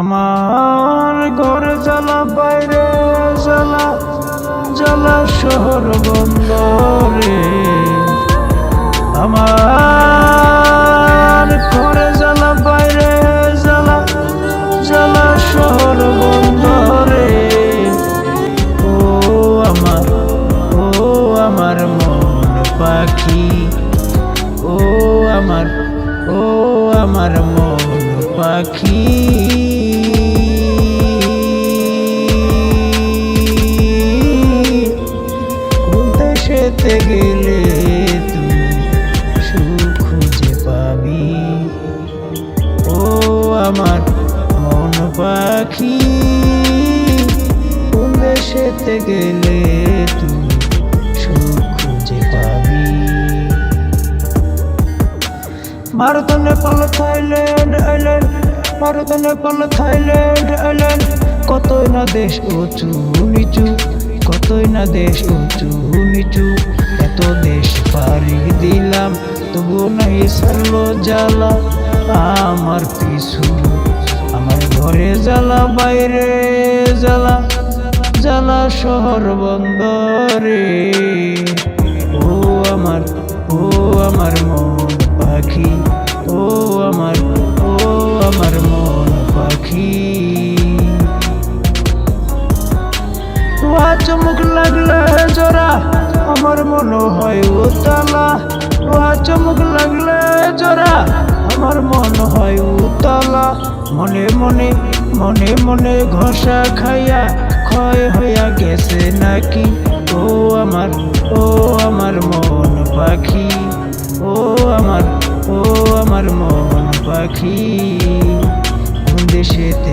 আমার ঘর জ্বালা, বাইরে জ্বালা জ্বালা শহর বন্দরে। আমার ঘরে জ্বালা, বাইরে জ্বালা জ্বালা শহর বন্দরে। ও আমার ও আমার মন পাখি, ও আমার ও আমার মন পাখি। দেশেতে গেলে সুখ খুঁজে পাবি। ও আমার মন পাখি, কোন দেশেতে গেলে সুখ খুঁজে পাবি? Bharat Nepal, Thailand, island Bharat Nepal, Thailand, island, কতই না দেশ উঁচু নিচু। কতই না দেশ উঁচু, নিচু, এত দেশ পাড়ি দিলাম, তবু নাই সারলো জ্বালা, আমার পিছু, আমার ঘরে জ্বালা, বাইরে জ্বালা জ্বালা শহর বন্দরে। ও আমার ও আমার মন পাখি, ও আমার ও আমার মন পাখি। চমক লাগলে জোড়া, আমার মনে হয় উতলা। উহা চমক লাগলে জোড়া, আমার মন হয় উতলা। মনে মনে মনে মনে ঘষা খাইয়া ক্ষয় হইয়া গেছে নাকি? ও আমার ও আমার মন পাখি। ও আমার ও আমার মন পাখি। কোন দেশেতে